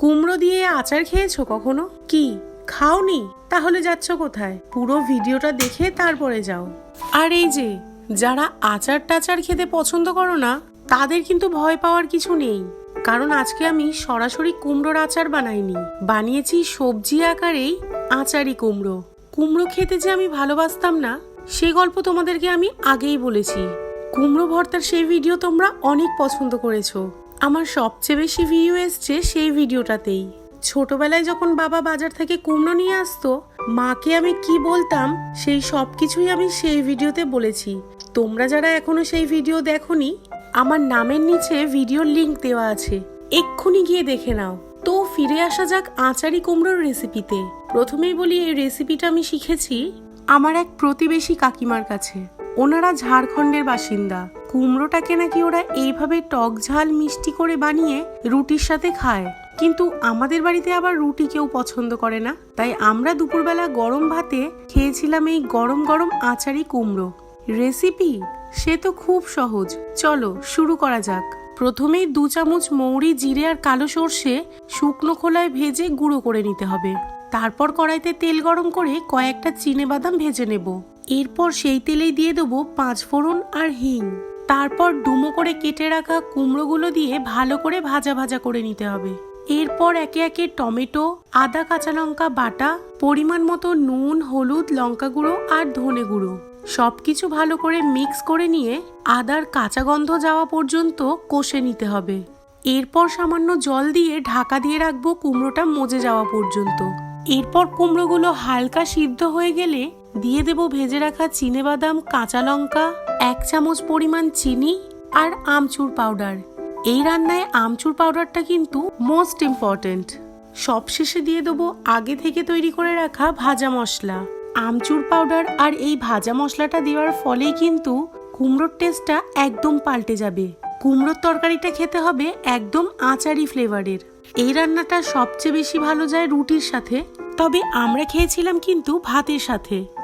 কুমড়ো দিয়ে আচার খেয়েছো কখনো? কি? খাওনি? তাহলে যাচ্ছ কোথায়? পুরো ভিডিওটা দেখে তারপরে যাও। আর এই যে, যারা আচার টাচার খেতে পছন্দ করো না, তাদের কিন্তু ভয় পাওয়ার কিছু নেই। কারণ আজকে আমি সরাসরি কুমড়োর আচার বানাইনি। বানিয়েছি সবজি আকারেই আচারি কুমড়ো। কুমড়ো খেতে যে আমি ভালোবাসতাম না, সে গল্প তোমাদেরকে আমি আগেই বলেছি। কুমড়ো ভর্তার সেই ভিডিও তোমরা অনেক পছন্দ করেছ। আমার সবচেয়ে বেশি ভিউ এসছে সেই ভিডিওটাতেই। ছোটবেলায় যখন বাবা বাজার থেকে কুমড়ো নিয়ে আসতো, মাকে আমি কি বলতাম, সেই সব কিছুই আমি সেই ভিডিওতে বলেছি। তোমরা যারা এখনও সেই ভিডিও দেখোনি, আমার নামের নিচে ভিডিওর লিংক দেওয়া আছে। এক্ষুনি গিয়ে দেখে নাও। তো ফিরে আসা যাক আচারি কুমড়োর রেসিপিতে প্রথমেই বলি, এই রেসিপিটা আমি শিখেছি আমার এক প্রতিবেশী কাকিমার কাছে। ওনারা ঝাড়খণ্ডের বাসিন্দা। কুমড়োটাকে নাকি ওরা এইভাবে টক ঝাল মিষ্টি করে বানিয়ে রুটির সাথে খায়। কিন্তু আমাদের বাড়িতে আবার রুটি কেউ পছন্দ করে না। তাই আমরা দুপুরবেলা গরম ভাতে খেয়েছিলাম এই গরম গরম আচারি কুমড়ো। রেসিপি? সে তো খুব সহজ। চলো শুরু করা যাক। প্রথমেই দু চামচ মৌরি, জিরে আর কালো সর্ষে শুকনো খোলায় ভেজে গুঁড়ো করে নিতে হবে। তারপর কড়াইতে তেল গরম করে কয়েকটা চিনে বাদাম ভেজে নেব। এরপর সেই তেলেই দিয়ে দেবো পাঁচ ফোড়ন আর হিং। তারপর ডুমো করে কেটে রাখা কুমড়োগুলো দিয়ে ভালো করে ভাজা ভাজা করে নিতে হবে। এরপর একে একে টমেটো, আদা কাঁচা লঙ্কা বাটা, পরিমাণ মতো নুন, হলুদ, লঙ্কা গুঁড়ো আর ধনে গুঁড়ো। সবকিছু ভালো করে মিক্স করে নিয়ে আদার কাঁচা গন্ধ যাওয়া পর্যন্ত কষে নিতে হবে। এরপর সামান্য জল দিয়ে ঢাকা দিয়ে রাখব কুমড়োটা মজে যাওয়া পর্যন্ত। এরপর কুমড়োগুলো হালকা সিদ্ধ হয়ে গেলে দিয়ে দেব ভেজে রাখা চিনে বাদাম কাঁচা লঙ্কা, এক চামচ পরিমাণ চিনি আর আমচুর পাউডার। এই রান্নায় আমচুর পাউডারটা কিন্তু মোস্ট ইম্পর্ট্যান্ট সবশেষে দিয়ে দেবো আগে থেকে তৈরি করে রাখা ভাজা মশলা। আমচুর পাউডার আর এই ভাজা মশলাটা দেওয়ার ফলেই কিন্তু কুমড়োর টেস্টটা একদম পাল্টে যাবে। কুমড়োর তরকারিটা খেতে হবে একদম আচারি ফ্লেভারের এই রান্নাটা সবচেয়ে বেশি ভালো যায় রুটির সাথে। তবে আমরা খেয়েছিলাম কিন্তু ভাতের সাথে।